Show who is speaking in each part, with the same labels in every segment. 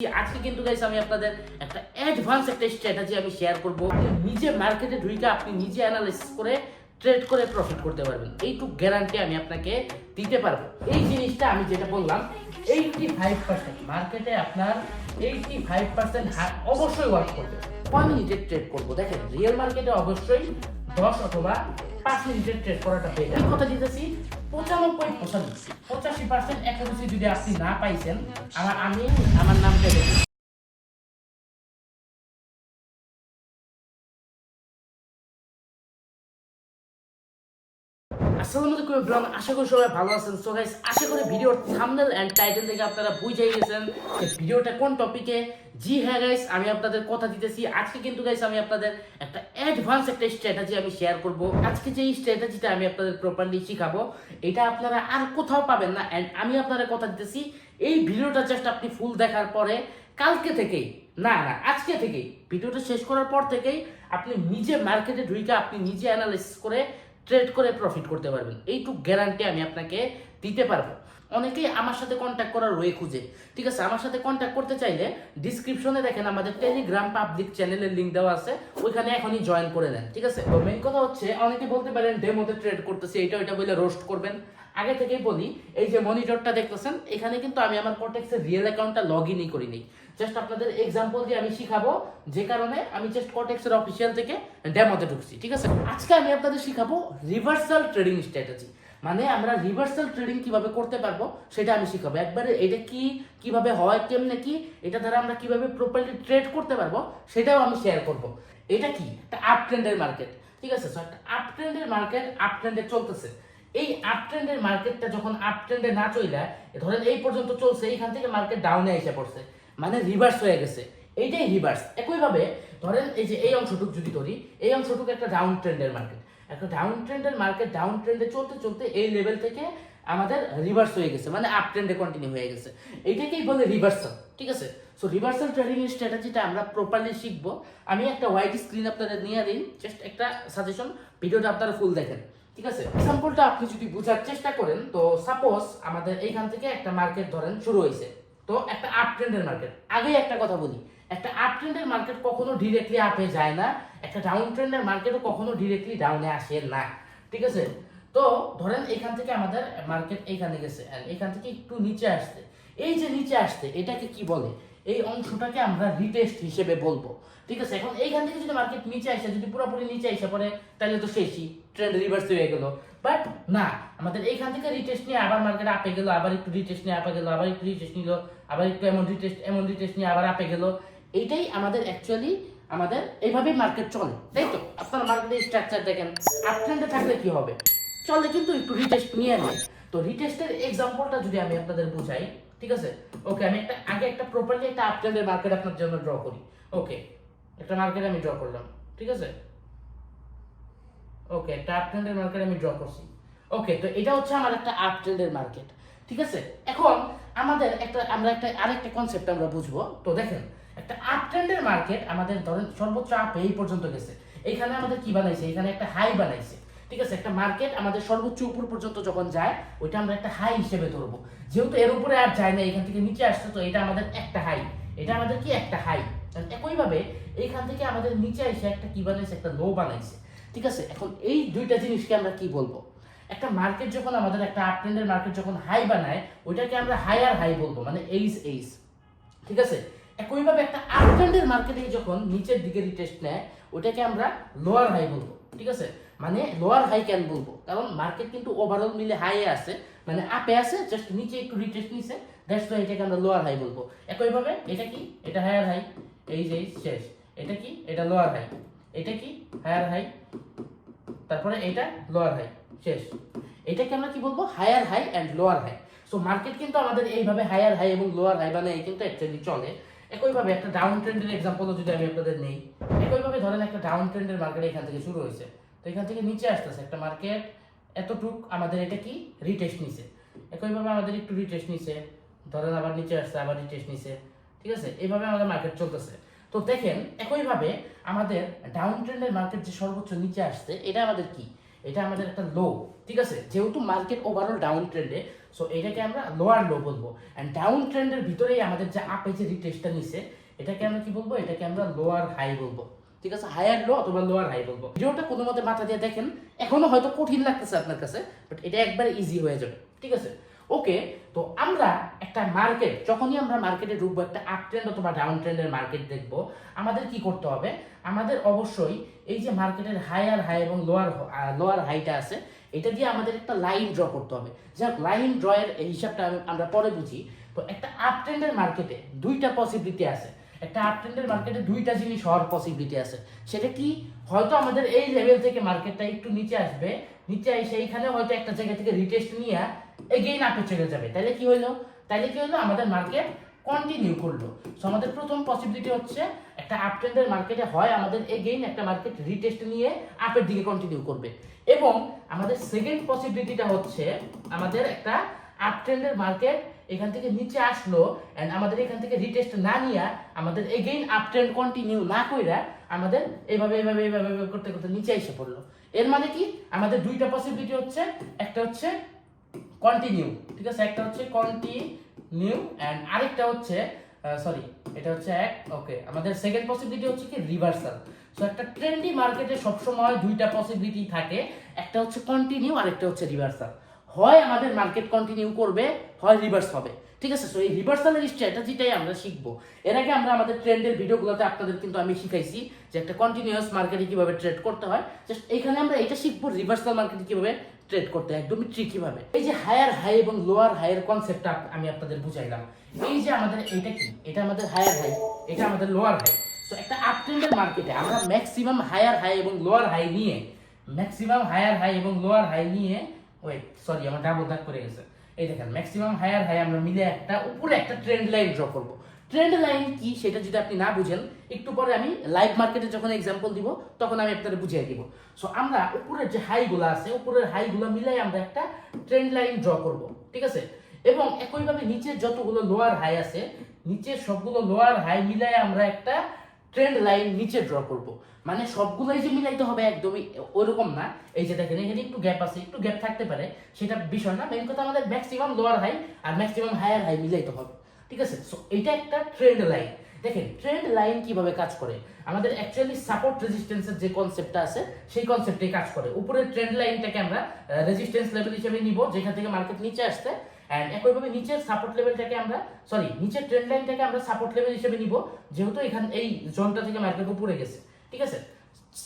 Speaker 1: আজকে কিন্তু গাইস আমি আপনাদের একটা অ্যাডভান্স একটা স্ট্র্যাটেজি আমি শেয়ার করব। নিজে মার্কেটে ঢুকে আপনি নিজে অ্যানালাইসিস করে ট্রেড করে প্রফিট করতে পারবেন। এইটুক গ্যারান্টি আমি আপনাকে দিতে পারব। এই জিনিসটা আমি যেটা বললাম এইটি ফাইভ পার্সেন্ট মার্কেটে আপনার এইটি ফাইভ পার্সেন্ট অবশ্যই ওয়ার্ক করবে কয় মিনিটে ট্রেড করব? দেখেন রিয়েল মার্কেটে অবশ্যই দশ অথবা পাঁচ মিনিটের টেস্ট করাটা আমি কথা দিতেছি? পঁচানব্বই। পঁচানব্বই। পঁচাশি পার্সেন্ট অ্যাকুরেসি যদি আপনি না পাইছেন আমার আমি আমার নামটা আসসালামু আলাইকুম এভরিওয়ান, আশা করি সবাই ভালো আছেন। সো গাইস আশা করি ভিডিওর থাম্বনেল এন্ড টাইটেল থেকে আপনারা গেছেন যে ভিডিওটা কোন টপিকে জি হ্যাঁ গাইস আমি আপনাদের কথা দিতেছি। আজকে কিন্তু গাইস আমি আপনাদের একটা অ্যাডভান্স একটা আমি শেয়ার করব। আজকে যে স্ট্র্যাটেজিটা আমি আপনাদের প্রপারলি শিখাবো, এটা আপনারা আর কোথাও পাবেন না। এন্ড আমি আপনাদের কথা দিতেছি, এই ভিডিওটা জাস্ট আপনি ফুল দেখার পরে কালকে থেকেই, না না, আজকে থেকেই, ভিডিওটা শেষ করার পর থেকেই আপনি নিজে মার্কেটে ঢুকে আপনি নিজে অ্যানালাইসিস করে ট্রেড করে প্রফিট করতে পারবেন। এইটুক গ্যারান্টি আমি আপনাকে দিতে পারব। অনেকেই আমার সাথে কন্ট্যাক্ট করার ওয়ে খুঁজে। ঠিক আছে, আমার সাথে কন্ট্যাক্ট করতে চাইলে ডিসক্রিপশনে দেখেন আমাদের টেলিগ্রাম পাবলিক চ্যানেলের লিঙ্ক দেওয়া আছে। ওইখানে এখনই জয়েন করে নেন, ঠিক আছে? তো মেইন কথা হচ্ছে, অনেকে বলতে পারেন ডেমোতে ট্রেড করতেছি, এটা ওইটা বলে রোস্ট করবেন। আগে থেকেই বলি, এই যে মনিটরটা দেখতেছেন, এখানে কিন্তু আমি আমার কটেক্সের রিয়েল অ্যাকাউন্টটা লগ ইনই করিনি। জাস্ট আপনাদের এক্সাম্পল দিয়ে আমি শিখাবো, যে কারণে আমি জাস্ট কটেক্সের অফিসিয়াল থেকে ডেমোতে ঢুকছি, ঠিক আছে? আজকে আমি আপনাদের শিখাবো রিভার্সাল ট্রেডিং স্ট্র্যাটেজি মানে আমরা রিভার্সাল ট্রেডিং কীভাবে করতে পারব, সেটা আমি শিখাবো। একবারে এটা কি, কীভাবে হয়, কেমনে কি, এটা দ্বারা আমরা কীভাবে প্রপারলি ট্রেড করতে পারব, সেটাও আমি শেয়ার করব। এটা কি? একটা আপ ট্রেন্ডের মার্কেট ঠিক আছে? সো একটা আপ ট্রেন্ডের মার্কেট আপ ট্রেন্ডে চলতেছে। এই আপ ট্রেন্ডের মার্কেটটা যখন আপ ট্রেন্ডে না চলে, ধরেন এই পর্যন্ত চলছে, এইখান থেকে মার্কেট ডাউনে এসে পড়ছে। মানে রিভার্স হয়ে গেছে। এইটাই রিভার্স একইভাবে ধরেন এই যে এই অংশটুক যদি ধরি, এই অংশটুকু একটা ডাউন ট্রেন্ডের মার্কেট একটা ডাউন ট্রেন্ডের মার্কেট ডাউন ট্রেন্ডে চলতে চলতে এই লেভেল থেকে আমাদের রিভার্স হয়ে গেছে মানে আপ ট্রেন্ডে কন্টিনিউ হয়ে গেছে। এইটাকেই বলে রিভার্সাল ঠিক আছে? সো রিভার্সাল ট্রেডিং এর স্ট্র্যাটেজিটা আমরা প্রপারলি শিখব। আমি একটা হোয়াইট স্ক্রিন আপনাদের নিয়ে দিই জাস্ট একটা সাজেশন ভিডিওটা আপনারা ফুল দেখেন, ঠিক আছে? এক্সাম্পলটা আপনি যদি বোঝার চেষ্টা করেন, তো সাপোজ আমাদের এইখান থেকে একটা মার্কেট ধরেন শুরু হয়েছে। তো একটা আপ ট্রেন্ডের মার্কেট আগেই একটা কথা বলি, একটা আপ ট্রেন্ডের মার্কেট কখনো ডিরেক্টলি আপে যায় না, একটা ডাউন ট্রেন্ডের মার্কেটও কখনো ডিরেক্টলি ডাউনে আসে না, ঠিক আছে? তো ধরেন এখান থেকে আমাদের মার্কেট এইখানে গেছে এখান থেকে একটু নিচে আসতে এই যে নিচে আসতে এটাকে কি বলে? এই অংশটাকে আমরা রিটেস্ট হিসেবে বলব। ঠিক আছে, এখন এইখান থেকে যদি মার্কেট নিচে আসে, যদি পুরোপুরি নিচে এসে পড়ে, তাহলে তো শেষই। ট্রেন্ড রিভার্স হয়ে গেল। বাট না, আমাদের এইখান থেকে রিটেস্ট নিয়ে আবার মার্কেট আপে গেল, আবার একটু রিটেস্ট নিয়ে আপে গেল, আবার একটু রিটেস্ট নিল, আবার একটু এমন রিটেস্ট এমন রিটেস্ট নিয়ে আবার আপে গেল। এইটাই আমাদের অ্যাকচুয়ালি আমাদের এইভাবেই মার্কেট চলে, তাই তো? আপনারা মার্কেটের স্ট্রাকচার দেখেন আপ ট্রেন্ডে থাকলে কি হবে? চলে কিন্তু একটু রিটেস্ট নিয়ে নেয় তো রিটেস্টের এক্সাম্পলটা যদি আমি আপনাদের বুঝাই ঠিক আছে? ওকে আমি একটা, আগে একটা প্রপারলি একটা আপ ট্রেন্ডের মার্কেট আপনার জন্য ড্র করি। ওকে একটা মার্কেট আমি ড্র করলাম। ঠিক আছে? ওকে একটা আপ ট্রেন্ডের মার্কেট আমি ড্র করছি। ওকে তো এটা হচ্ছে আমার একটা আপ ট্রেন্ডের মার্কেট ঠিক আছে? এখন আমাদের একটা, আমরা একটা, আরেকটা কনসেপ্ট আমরা বুঝব। তো দেখেন, একটা আপ ট্রেন্ডের মার্কেট আমাদের ধরেন সর্বোচ্চ আপ এই পর্যন্ত গেছে। এখানে আমাদের কি বানাইছে? এখানে একটা হাই বানাইছে। ঠিক আছে, একটা মার্কেট আমাদের সর্বোচ্চ উপর পর্যন্ত যখন যায়, ওইটা আমরা একটা হাই হিসেবে ধরবো। যেহেতু এর উপরে আর যায় না, এখান থেকে নিচে আসছে, তো এটা আমাদের একটা হাই এটা আমাদের কি? একটা হাই একইভাবে এইখান থেকে আমাদের নিচে এসে একটা কি বানাইছে? একটা লো বানাইছে। ঠিক আছে, এখন এই দুইটা জিনিসকে আমরা কি বলব? একটা মার্কেট যখন আমাদের একটা আপ ট্রেন্ডের মার্কেট যখন হাই বানায়, ওইটাকে আমরা হায়ার হাই বলব মানে এইস এইস ঠিক আছে, একইভাবে একটা আপ ট্রেন্ডের মার্কেটে যখন নিচের দিকে রিটেস্ট নেয় ওটাকে আমরা লোয়ার হাই বলব। ঠিক আছে মানে লোয়ার হাই কেন বলব। কারণ মার্কেট কিন্তু ওভারঅল মিলে হাইয়ে আছে মানে আপে আছে জাস্ট নিচে একটু রিটেস্ট নিছে দ্যাটস ওয়াই এটাকে আমরা লোয়ার হাই বলব। একইভাবে এটা কি? এটা হায়ার হাই এই যে শেষ। এটা কি? এটা লোয়ার হাই এটা কি? হায়ার হাই তারপরে এটা লোয়ার হাই শেষ। এটাকে আমরা কি বলব? Higher high and lower high so market কিন্তু আমাদের এইভাবে হায়ার হাই এবং লোয়ার হাই এই কিন্তু অ্যাকচুয়ালি চলে। একইভাবে একটা ডাউন ট্রেন্ডের এক্সাম্পলও যদি আমি আপনাদের নেই, একইভাবে ধরেন একটা ডাউন ট্রেন্ডের মার্কেট এখান থেকে শুরু হয়েছে। তো এখান থেকে নিচে আসতেছে একটা মার্কেট এতটুক আমাদের এটা কি? রিটেস্ট নিছে। একইভাবে আমাদের একটু রিটেস্ট নিছে, ধরেন আবার নিচে আসছে, আবার রিটেস্ট নিছে, ঠিক আছে? এইভাবে আমাদের মার্কেট চলতেছে। তো দেখেন, একইভাবে আমাদের ডাউন ট্রেন্ডের মার্কেট যে সর্বোচ্চ নিচে আসছে, এটা আমাদের কি? এটা আমাদের একটা লো ঠিক আছে? যেহেতু মার্কেট ওভারঅল ডাউন ট্রেন্ডে সো এটাকে আমরা লোয়ার লো বলব। অ্যান্ড ডাউন ট্রেন্ডের ভিতরেই আমাদের যে আপে যে রিটেস্টটা নিছে, এটাকে আমরা কি বলব? এটাকে আমরা লোয়ার হাই বলব। ঠিক আছে হায়ার লো অথবা লোয়ার হাই বলব। ভিডিওটা কোনো মতে মাথা দিয়ে দেখেন, এখনও হয়তো কঠিন লাগতেছে আপনার কাছে বাট এটা একবার ইজি হয়ে যাবে, ঠিক আছে? ওকে তো আমরা একটা মার্কেট যখনই আমরা মার্কেটে ঢুকবো, একটা আপ ট্রেন্ড অথবা ডাউন ট্রেন্ডের মার্কেট দেখব, আমাদের কি করতে হবে? আমাদের অবশ্যই এই যে মার্কেটের হায়ার হাই এবং লোয়ার লোয়ার হাইটা আছে, এটা দিয়ে আমাদের একটা লাইন ড্র করতে হবে। যাক লাইন ড্রয়ের হিসাবটা আমরা পরে বুঝি। তো একটা আপ ট্রেন্ডের মার্কেটে দুইটা পসিবিলিটি আছে। একটা আপ ট্রেন্ডের মার্কেটে দুইটা জিনিস হওয়ার পসিবিলিটি আছে। সেটা কি? হয়তো আমাদের এই লেভেল থেকে মার্কেটটা একটু নিচে আসবে, নিচে এসে এইখানে হয়তো একটা জায়গা থেকে রিটেস্ট নিয়ে এগেইন আপে চলে যাবে। তাহলে কি হইল তাহলে কি হলো? আমাদের মার্কেট কন্টিনিউ করল। সো আমাদের প্রথম পসিবিলিটি হচ্ছে একটা আপ ট্রেন্ডের মার্কেটে হয়, আমাদের এগেইন একটা মার্কেট রিটেস্ট নিয়ে আপের দিকে কন্টিনিউ করবে। এবং আমাদের সেকেন্ড পসিবিলিটিটা হচ্ছে আমাদের একটা আপ ট্রেন্ডের মার্কেট এখান থেকে নিচে আসলো এন্ড আমাদের এখান থেকে রিটেস্ট না নিয়ে আমাদের এগেইন আপ ট্রেন্ড কন্টিনিউ না কইরা আমাদের এভাবে এভাবে এভাবে করতে করতে নিচে এসে পড়ল। এর মানে কি? আমাদের দুইটা পসিবিলিটি হচ্ছে, একটা হচ্ছে কন্টিনিউ ঠিক আছে? একটা হচ্ছে কন্টিনিউ অ্যান্ড আরেকটা হচ্ছে সরি এটা হচ্ছে এক ওকে আমাদের সেকেন্ড পসিবিলিটি হচ্ছে কি? রিভার্সাল সো একটা ট্রেন্ডি মার্কেটে সবসময় দুইটা পসিবিলিটি থাকে, একটা হচ্ছে কন্টিনিউ আরেকটা হচ্ছে রিভার্সাল হয় আমাদের মার্কেট কন্টিনিউ করবে, হয় রিভার্স হবে। ঠিক আছে? সো এই রিভার্সালের স্ট্র্যাটেজিটাই আমরা শিখব। এর আগে আমরা আমাদের ট্রেন্ডের ভিডিওগুলোতে আপনাদের কিন্তু আমি শিখাইছি যে একটা কন্টিনিউয়াস মার্কেটে কীভাবে ট্রেড করতে হয়। জাস্ট এখানে আমরা এটা শিখব রিভার্সাল মার্কেটে কীভাবে ট্রেড করতে হয়, একদমই ট্রিকি ভাবে। এই যে হায়ার হাই এবং লোয়ার হাইয়ের কনসেপ্টটা আমি আপনাদের বুঝাইলাম। এই যে আমাদের এটা কি? এটা আমাদের হায়ার হাই এটা আমাদের লোয়ার হাই তো একটা আপ ট্রেন্ডের মার্কেটে আমরা ম্যাক্সিমাম হায়ার হাই এবং লোয়ার হাই নিয়ে ম্যাক্সিমাম হায়ার হাই এবং লোয়ার হাই নিয়ে ওয়েট সরি আমার ডাবল দাগ করে গেছে। এই দেখেন ম্যাক্সিমাম হায়ার হাই আমরা মিলে একটা উপরে একটা ট্রেন্ড লাইন ড্র করব। ট্রেন্ড লাইন কি সেটা যদি আপনি না বুঝেন, একটু পরে আমি লাইভ মার্কেটে যখন এক্সাম্পল দিব, তখন আমি আপনাদের বুঝিয়ে দিব। সো আমরা উপরের যে হাইগুলো আছে, উপরের হাইগুলো মিলাই আমরা একটা ট্রেন্ড লাইন ড্র করব, ঠিক আছে? এবং একইভাবে নিচের যতগুলো লোয়ার হাই আছে নিচের সবগুলো লোয়ার হাই মিলাই আমরা একটা ট্রেন্ড লাইন নিচে ড্র করব। মানে সবগুলোই যে মিলাইতে হবে একদমই ওরকম না। এই যে দেখেন, এখানে একটু গ্যাপ আছে, একটু গ্যাপ থাকতে পারে। সেটা বিষয় না মেইন কথা আমাদের ম্যাক্সিমাম লোয়ার হাই আর ম্যাক্সিমাম হায়ার হাই মিলাইতে হবে। ঠিক আছে? সো এটা একটা ট্রেন্ড লাইন দেখেন ট্রেন্ড লাইন কীভাবে কাজ করে? আমাদের অ্যাকচুয়ালি সাপোর্ট রেজিস্ট্যান্সের যে কনসেপ্টটা আছে, সেই কনসেপ্টেই কাজ করে। উপরের ট্রেন্ড লাইনটাকে আমরা রেজিস্ট্যান্স লেভেল হিসেবে নিব, যেখান থেকে মার্কেট নিচে আসছে। অ্যান্ড একইভাবে নিচের সাপোর্ট লেভেলটাকে আমরা সরি নিচের ট্রেন্ড লাইনটাকে আমরা সাপোর্ট লেভেল হিসেবে নিব, যেহেতু এখান, এই জোনটা থেকে মার্কেট উপরে গেছে। ঠিক আছে?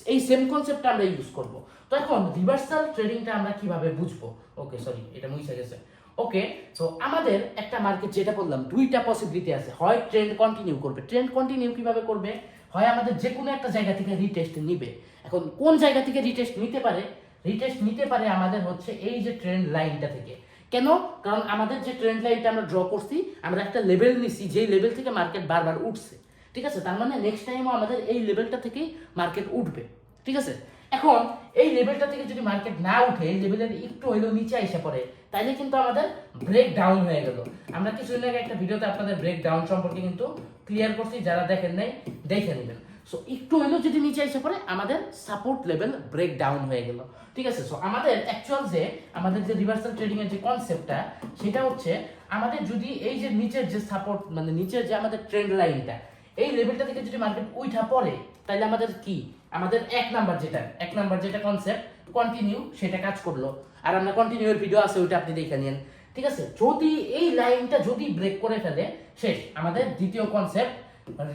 Speaker 1: এই সেম কনসেপ্টটা আমরা ইউজ করব। তো এখন রিভার্সাল ট্রেডিংটা আমরা কীভাবে বুঝব? ওকে সরি এটা মুছে গেছে। ওকে তো আমাদের একটা মার্কেট যেটা বললাম, দুইটা পসিবিলিটি আছে। হয় ট্রেন্ড কন্টিনিউ করবে। ট্রেন্ড কন্টিনিউ কীভাবে করবে? হয় আমাদের যে কোনো একটা জায়গা থেকে রিটেস্ট নিবে। এখন কোন জায়গা থেকে রিটেস্ট নিতে পারে? রিটেস্ট নিতে পারে আমাদের হচ্ছে এই যে ট্রেন্ড লাইনটা থেকে। কেন? কারণ আমাদের যে ট্রেন্ড লাইনটা আমরা ড্র করছি, আমরা একটা লেভেল নিছি, যেই লেভেল থেকে মার্কেট বারবার উঠছে। ঠিক আছে? তার মানে নেক্সট টাইমও আমাদের এই লেভেলটা থেকেই মার্কেট উঠবে। ঠিক আছে? এখন এই লেভেলটা থেকে যদি মার্কেট না উঠে, এই লেভেলের একটু হইলেও নিচে এসে পড়ে, তাইলে কিন্তু আমাদের ব্রেক ডাউন হয়ে গেল। আমরা কিছুদিন আগে একটা ভিডিওতে আপনাদের ব্রেক ডাউন সম্পর্কে কিন্তু ক্লিয়ার করছি, যারা দেখেন নাই, দেখে নেবেন। সো একটু হইলেও যদি নিচে এসে পড়ে, আমাদের সাপোর্ট লেভেল ব্রেক ডাউন হয়ে গেল। ঠিক আছে? সো আমাদের অ্যাকচুয়াল যে, আমাদের যে রিভার্সাল ট্রেডিং এর যে কনসেপ্টটা সেটা হচ্ছে, আমাদের যদি এই যে নিচের যে সাপোর্ট মানে নিচের যে আমাদের ট্রেন্ড লাইনটা এই লেভেলটা থেকে যদি মার্কেট উঠা পড়ে তাহলে আমাদের কি? আমাদের এক নাম্বার যেটা, এক নাম্বার যেটা কনসেপ্ট কন্টিনিউ সেটা কাজ করল। আর আমরা কন্টিনিউ এর ভিডিও আছে, ওইটা আপনি দেখে নিন। ঠিক আছে? যদি এই লাইনটা যদি ব্রেক করে ফেলে, শেষ। আমাদের দ্বিতীয় কনসেপ্ট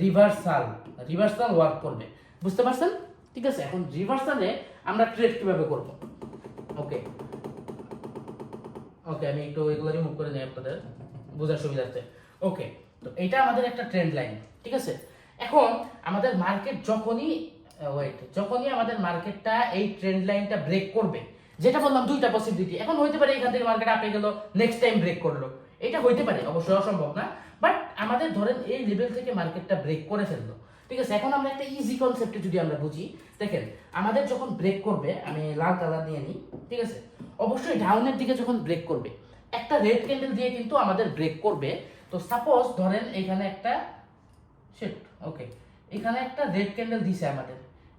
Speaker 1: রিভার্সাল রিভার্সাল ওয়ার্ক করবে। বুঝতে পারছেন? ঠিক আছে? এখন রিভার্সালে আমরা ট্রেড কীভাবে করব? ওকে ওকে আমি একটু এগুলো রিমুভ করে নিই আপনাদের। বোঝার সুবিধার্থে। ওকে তো এটা আমাদের একটা ট্রেন্ড লাইন ঠিক আছে? এখন আমাদের মার্কেট যখনই ওয়েট যখনই আমাদের মার্কেটটা এই ট্রেন্ড লাইনটা ব্রেক করবে, যেটা বললাম দুইটা পসিবিলিটি এখন হইতে পারে এখান থেকে মার্কেট আপে গেল নেক্সট টাইম ব্রেক করল। এটা হইতে পারে অবশ্যই অসম্ভব না বাট আমাদের ধরেন এই লেভেল থেকে মার্কেটটা ব্রেক করে ফেলল, ঠিক আছে? এখন আমরা একটা ইজি কনসেপ্টে যদি আমরা বুঝি, দেখেন, আমাদের যখন ব্রেক করবে, আমি লাল কালার নিয়ে নিই, ঠিক আছে? অবশ্যই ডাউনের দিকে যখন ব্রেক করবে, একটা রেড ক্যান্ডেল দিয়ে কিন্তু আমাদের ব্রেক করবে তো সাপোজ ধরেন এখানে একটা শিট ওকে এখানে একটা রেড ক্যান্ডেল দিছে আমাদের।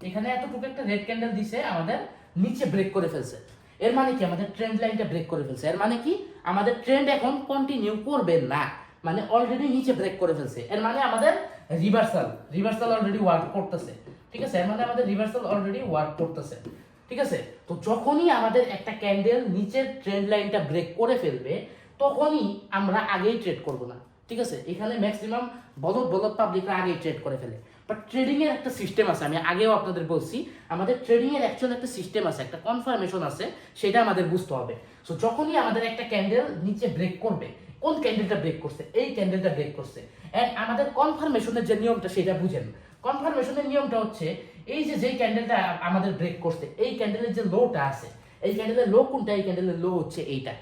Speaker 1: এখানে এতটুকু একটা রেড ক্যান্ডেল দিছে, আমাদের নিচে ব্রেক করে ফেলছে। এর মানে কি? আমাদের ট্রেন্ড লাইনটা ব্রেক করে ফেলছে। এর মানে কি? আমাদের ট্রেন্ড এখন কন্টিনিউ করবে না। মানে অলরেডি নিচে ব্রেক করে ফেলছে। এর মানে আমাদের রিভার্সাল রিভার্সাল অলরেডি ওয়ার্ক করতেছে। ঠিক আছে? এর মানে আমাদের রিভার্সাল অলরেডি ওয়ার্ক করতেছে। ঠিক আছে? তো যখনই আমাদের একটা ক্যান্ডেল নিচের ট্রেন্ড লাইনটা ব্রেক করে ফেলবে তখনই আমরা আগেই ট্রেড করব না। ঠিক আছে? এখানে ম্যাক্সিমাম বলদ বলদ পাবলিকরা আগেই ট্রেড করে ফেলে। বাট ট্রেডিংয়ের একটা সিস্টেম আছে, আমি আগেও আপনাদের বলছি, আমাদের ট্রেডিংয়ের অ্যাকচুয়াল একটা সিস্টেম আছে, একটা কনফার্মেশন আছে, সেটা আমাদের বুঝতে হবে। সো যখনই আমাদের একটা ক্যান্ডেল নিচে ব্রেক করবে, কোন ক্যান্ডেলটা ব্রেক করছে? এই ক্যান্ডেলটা ব্রেক করছে। এন্ড আমাদের কনফার্মেশনের যে নিয়মটা, সেটা বুঝেন। কনফার্মেশনের নিয়মটা হচ্ছে, এই যে যেই ক্যান্ডেলটা আমাদের ব্রেক করছে, এই ক্যান্ডেলের যে লোটা আছে, এই ক্যান্ডেলের লো কোনটা? এই ক্যান্ডেলের লো হচ্ছে এইটা।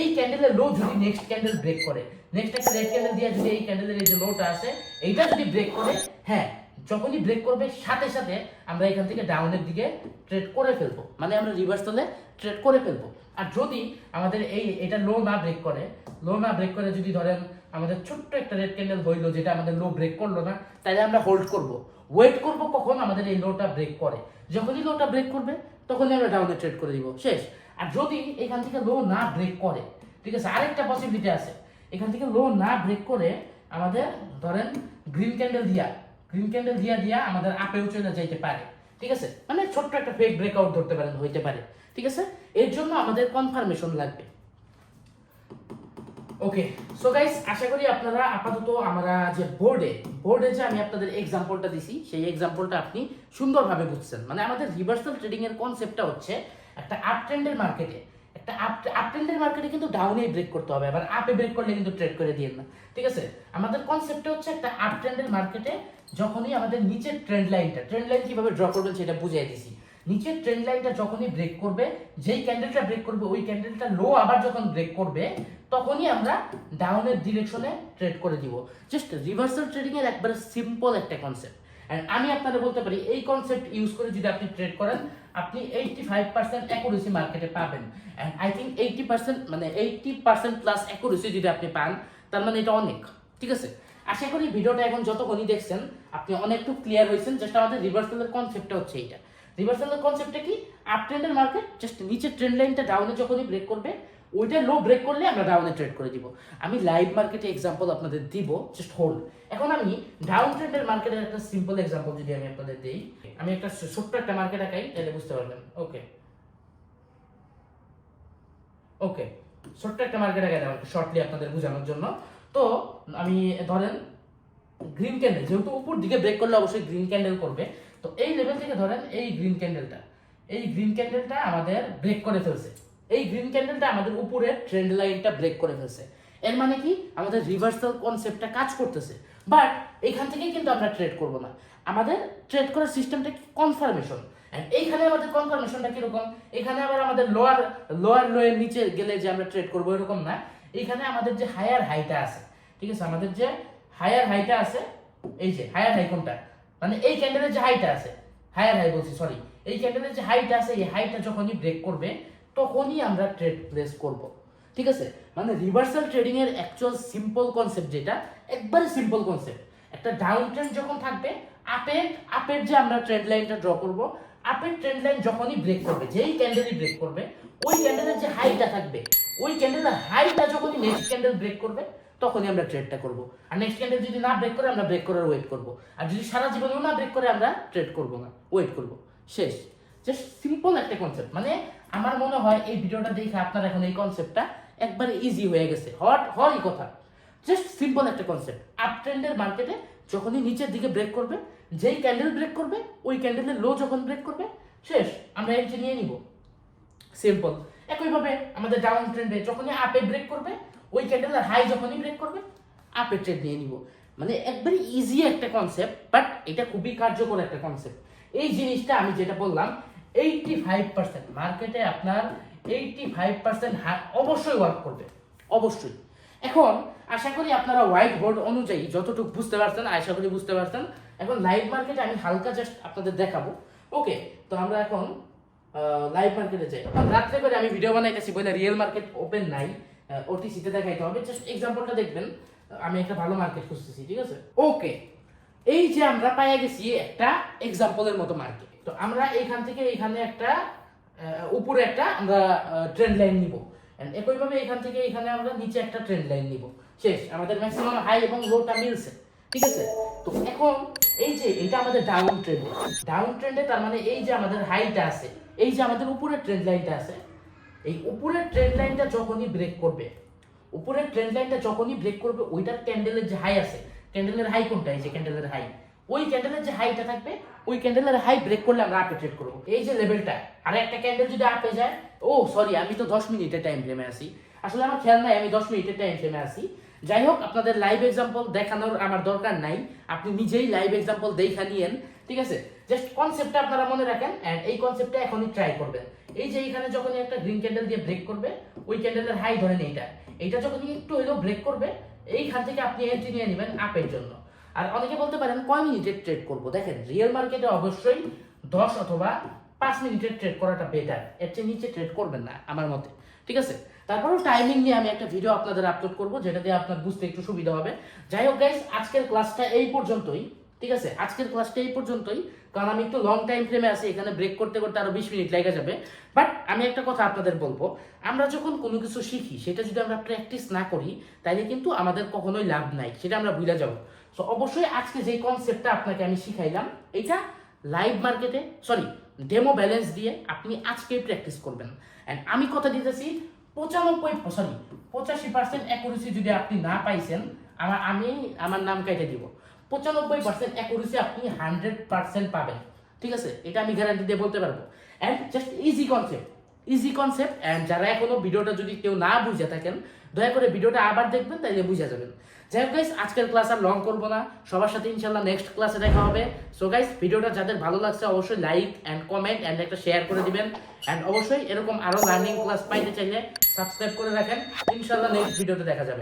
Speaker 1: এই ক্যান্ডেলের লো যদি নেক্সট ক্যান্ডেল ব্রেক করে নেক্সট একটা রেড ক্যান্ডেল দিয়ে যদি এই ক্যান্ডেলের এই যে লোটা আছে এইটা যদি ব্রেক করে হ্যাঁ যখনই ব্রেক করবে, সাথে সাথে আমরা এখান থেকে ডাউনের দিকে ট্রেড করে ফেলব। মানে আমরা রিভার্সালে ট্রেড করে ফেলব। আর যদি আমাদের এই, এটা লো না ব্রেক করে লো না ব্রেক করে যদি ধরেন আমাদের ছোট্ট একটা রেড ক্যান্ডেল হইল, যেটা আমাদের লো ব্রেক করল না, তাহলে আমরা হোল্ড করব। ওয়েট করব কখন আমাদের এই লোটা ব্রেক করে। যখনই লোটা ব্রেক করবে তখনই আমরা ডাউনে ট্রেড করে দিব। শেষ। আর যদি এখান থেকে লো না ব্রেক করে, ঠিক আছে, আরেকটা পসিবিলিটি আছে। এখান থেকে লো না ব্রেক করে আমাদের ধরেন গ্রিন ক্যান্ডেল দিয়া গ্রিন ক্যান্ডেল দিয়া দিয়া আমাদের আপেও চলে যাইতে পারে। ঠিক আছে? মানে ছোট্ট একটা ফেক ব্রেকআউট ধরতে পারেন, হইতে পারে। ঠিক আছে? এর জন্য আমাদের কনফার্মেশন লাগবে। ওকে সো গাইস আশা করি আপনারা আপাতত আমরা যে বোর্ডে বোর্ডে যে আমি আপনাদের এক্সাম্পলটা দিছি, সেই এক্সাম্পলটা আপনি সুন্দরভাবে বুঝছেন। মানে আমাদের রিভার্সাল ট্রেডিং এর কনসেপ্টটা হচ্ছে একটা আপ ট্রেন্ডের মার্কেটে একটা আপ আপ ট্রেন্ডের মার্কেটে কিন্তু ডাউনে ব্রেক করতে হবে, আবার আপে ব্রেক করলে কিন্তু ট্রেড করে দিয়েন না। ঠিক আছে? আমাদের কনসেপ্টটা হচ্ছে একটা আপ ট্রেন্ডের মার্কেটে যখনই আমাদের নিচের ট্রেন্ড লাইনটা ট্রেন্ড লাইন কীভাবে ড্র করবেন সেটা বুঝিয়ে দিছি। নিচের ট্রেন্ড লাইনটা যখনই ব্রেক করবে, যেই ক্যান্ডেলটা ব্রেক করবে, ওই ক্যান্ডেলটা লো আবার যখন ব্রেক করবে, তখনই আমরা ডাউনের ডিরেকশনে ট্রেড করে দিব। জাস্ট রিভার্সাল ট্রেডিং এর একবারে সিম্পল একটা কনসেপ্ট অ্যান্ড আমি আপনাদের বলতে পারি, এই কনসেপ্ট ইউজ করে যদি আপনি ট্রেড করেন, আপনি এইটটি ফাইভ পার্সেন্ট অ্যাকুরেসি মার্কেটে পাবেন। And I think eighty percent মানে এইটটি পার্সেন্ট প্লাস অ্যাকুরেসি যদি আপনি পান, তার মানে এটা অনেক। ঠিক আছে? আশা করি ভিডিওটা এখন যতক্ষণই দেখছেন, আপনি অনেকটু ক্লিয়ার হয়েছেন। জাস্ট আমাদের রিভার্সালের কনসেপ্টটা হচ্ছে এইটা। রিভার্সালের কনসেপ্টটা কি? আপ ট্রেন্ডের মার্কেট জাস্ট নিচের ট্রেন্ড লাইনটা ডাউনে যখনই ব্রেক করবে, ওইটা লো ব্রেক করলে আমরা ডাউনে ট্রেড করে দিব। আমি লাইভ মার্কেটে এক্সাম্পল আপনাদের দিব জাস্ট হোল্ড এখন আমি ডাউন ট্রেন্ডের মার্কেটের একটা সিম্পল এক্সাম্পল যদি আমি আপনাদের দিই, আমি একটা ছোট্ট একটা মার্কেট আঁকাই, তাহলে বুঝতে পারবেন। ওকে ওকে ছোট্ট একটা মার্কেট আঁকাই দেওয়া শর্টলি আপনাদের বোঝানোর জন্য। তো, আমি ধরেন গ্রিন ক্যান্ডেল যেহেতু উপর দিকে ব্রেক করলে অবশ্যই গ্রিন ক্যান্ডেল করবে। তো এই লেভেল থেকে ধরেন এই গ্রিন ক্যান্ডেলটা এই গ্রিন ক্যান্ডেলটা আমাদের ব্রেক করে ফেলছে। এই গ্রিন ক্যান্ডেলটা আমাদের উপরে ট্রেন্ড লাইনটা ব্রেক করে ফেলছে। এর মানে কি? আমাদের রিভার্সাল কনসেপ্টটা কাজ করতেছে। বাট এখান থেকেই কিন্তু আমরা ট্রেড করব না। আমাদের ট্রেড করার সিস্টেমটা কি? কনফার্মেশন এইখানে আমাদের কনফার্মেশনটা কীরকম? এখানে আবার আমাদের লোয়ার লোয়ার লোয়ের নিচে গেলে যে আমরা ট্রেড করব এরকম না। এখানে আমাদের যে হায়ার হাইটা আছে, ঠিক আছে? আমাদের যে হায়ার হাইটা আছে, এই যে হায়ার হাই কোনটা? মানে এই ক্যান্ডেলের যে হাইটা আছে হায়ার হাই বলছি সরি এই ক্যান্ডেলের যে হাইটা আছে, এই হাইটা যখনই ব্রেক করবে, তখনই আমরা ট্রেড প্লেস করব। ঠিক আছে? মানে রিভার্সাল ট্রেডিং এর অ্যাকচুয়াল সিম্পল কনসেপ্ট যেটা, একবারে সিম্পল কনসেপ্ট একটা ডাউন ট্রেন্ড যখন থাকবে আপের আপের যে আমরা ট্রেন্ড লাইনটা ড্র করব আপের ট্রেন্ড লাইন যখনই ব্রেক করবে, যেই ক্যান্ডেলই ব্রেক করবে, ওই ক্যান্ডেলের যে হাইটা থাকবে, ওই ক্যান্ডেলের হাইটা যখনই নেক্সট ক্যান্ডেল ব্রেক করবে তখনই আমরা ট্রেডটা করব। আর নেক্সট ক্যান্ডেল যদি না ব্রেক করে, আমরা ব্রেক করার ওয়েট করব। আর যদি সারা জীবনেও না ব্রেক করে, আমরা ট্রেড করব না ওয়েট করব। শেষ। জাস্ট সিম্পল একটা কনসেপ্ট মানে আমার মনে হয় এই ভিডিওটা দেখে আপনার এখন এই কনসেপ্টটা একবারে ইজি হয়ে গেছে। হট হরই কথা। জাস্ট সিম্পল একটা কনসেপ্ট আপ ট্রেন্ডের মার্কেটে যখনই নিচের দিকে ব্রেক করবে, যেই ক্যান্ডেল ব্রেক করবে, ওই ক্যান্ডেলের লো যখন ব্রেক করবে, শেষ। আমরা এন্ট্রি নিয়ে নিব। সিম্পল একইভাবে আমাদের ডাউন ট্রেন্ডে যখনই আপে ব্রেক করবে ওই ক্যান্ডেলের হাই যখনই ব্রেক করবে, আপে ট্রেড নিয়ে নিব। মানে একবারে ইজি একটা কনসেপ্ট বাট এটা খুবই কার্যকর একটা কনসেপ্ট এই জিনিসটা আমি যেটা বললাম এইটটি ফাইভ পার্সেন্ট মার্কেটে আপনার এইটটি ফাইভ পার্সেন্ট অবশ্যই ওয়ার্ক করবে। অবশ্যই। এখন আশা করি আপনারা হোয়াইট বোর্ড অনুযায়ী যতটুকু বুঝতে পারছেন, আশা করি বুঝতে পারছেন, এখন লাইভ মার্কেটে আমি হালকা জাস্ট আপনাদের দেখাবো। ওকে তো আমরা এখন লাইভ মার্কেটে যাই। রাত্রে করে আমি ভিডিও বানাইতেছি বলে রিয়েল মার্কেট ওপেন নাই। ওটিসিতে দেখাইতে হবে। জাস্ট এক্সাম্পলটা দেখবেন। আমি একটা ভালো মার্কেট খুঁজতেছি ঠিক আছে? ওকে এই যে আমরা পাইয়া গেছি একটা এক্সাম্পলের মতো মার্কেট তো আমরা এখান থেকে এখানে একটা উপরে একটা আমরা ট্রেন্ড লাইন নিব। একইভাবে এখান থেকে এখানে আমরা নিচে একটা ট্রেন্ড লাইন নিব। শেষ। আমাদের ম্যাক্সিমাম হাই এবং লোটা মিলছে ঠিক আছে? তো এখন এই যে এটা আমাদের ডাউন ট্রেন্ডে ডাউন ট্রেন্ডে তার মানে এই যে আমাদের হাইটা আছে এই যে আমাদের উপরে ট্রেন্ড লাইনটা আছে এই উপরের ট্রেন্ড লাইনটা যখনই ব্রেক করবে, উপরের ট্রেন্ড লাইনটা যখনই ব্রেক করবে, ওইটার ক্যান্ডেলের যে হাই আছে ক্যান্ডেলের হাই কোনটা? এই যে ক্যান্ডেলের হাই ওই ক্যান্ডেলের যে হাইটা থাকবে, ওই ক্যান্ডেলের হাই ব্রেক করলে আমরা আপে ট্রেড করব। এই যে লেভেলটা আর একটা ক্যান্ডেল যদি আপে যায়, ও সরি আমি তো দশ মিনিটের টাইম ফ্রেমে আছি। আসলে আমার খেয়াল নাই, আমি দশ মিনিটের টাইম ফ্রেমে আছি। যাই হোক, আপনাদের লাইভ এক্সাম্পল দেখানোর আমার দরকার নাই। আপনি নিজেই লাইভ এক্সাম্পল দেখা নিয়েন, ঠিক আছে? জাস্ট কনসেপ্টটা আপনারা মনে রাখেন এন্ড এই কনসেপ্টটা এখনই ট্রাই করবেন। এই যে এখানে যখন একটা গ্রিন ক্যান্ডেল দিয়ে ব্রেক করবে, ওই ক্যান্ডেলের হাই ধরেন এইটা। এইটা যখন একটু হলেও ব্রেক করবে, এইখান থেকে আপনি এন্ট্রি নিয়ে নেবেন আপের জন্য। আর অনেকে বলতে পারেন, কয় মিনিটের ট্রেড করব? দেখেন রিয়েল মার্কেটে অবশ্যই দশ অথবা পাঁচ মিনিটের ট্রেড করাটা বেটার এর চেয়ে নিচে ট্রেড করবেন না, আমার মতে। ঠিক আছে? তারপরেও টাইমিং নিয়ে আমি একটা ভিডিও আপনাদের আপলোড করব যেটা দিয়ে আপনার বুঝতে একটু সুবিধা হবে। যাই হোক গাইস আজকের ক্লাসটা এই পর্যন্তই। ঠিক আছে? আজকের ক্লাসটা এই পর্যন্তই। কারণ আমি একটু লং টাইম ফ্রেমে আছি, এখানে ব্রেক করতে করতে আরও বিশ মিনিট লেগে যাবে। বাট আমি একটা কথা আপনাদের বলব, আমরা যখন কোনো কিছু শিখি, সেটা যদি আমরা প্র্যাকটিস না করি তাহলে কিন্তু আমাদের কখনোই লাভ নাই, সেটা আমরা ভুলে যাব। সো অবশ্যই আজকে যে কনসেপ্টটা আপনাকে আমি শিখাইলাম এটা লাইভ মার্কেটে সরি ডেমো ব্যালেন্স দিয়ে আপনি আজকেই প্র্যাকটিস করবেন। অ্যান্ড আমি কথা দিতেছি পঁচানব্বই সরি পঁচাশি পার্সেন্ট অ্যাকুরেসি যদি আপনি না পাইছেন, আমার, আমি, আমার নাম কেটে দিব। পঁচানব্বই পার্সেন্ট অ্যাকুরেসি আপনি হান্ড্রেড পার্সেন্ট পাবেন। ঠিক আছে? এটা আমি গ্যারান্টি দিয়ে বলতে পারব। And just easy concept easy concept and যারা এখনও ভিডিওটা যদি কেউ না বুঝে থাকেন, দয়া করে ভিডিওটা আবার দেখবেন, তাইলে বুঝে যাবেন। যাই হোক গাইস আজকের ক্লাস আর লং করব না। সবার সাথে ইনশাল্লাহ নেক্সট ক্লাসে দেখা হবে। সো গাইস ভিডিওটা যাদের ভালো লাগছে, অবশ্যই লাইক অ্যান্ড কমেন্ট অ্যান্ড একটা শেয়ার করে দিবেন। অ্যান্ড অবশ্যই এরকম আরও লার্নিং ক্লাস পাইতে চাইলে সাবস্ক্রাইব করে রাখেন। ইনশাল্লাহ নেক্সট ভিডিওতে দেখা যাবে।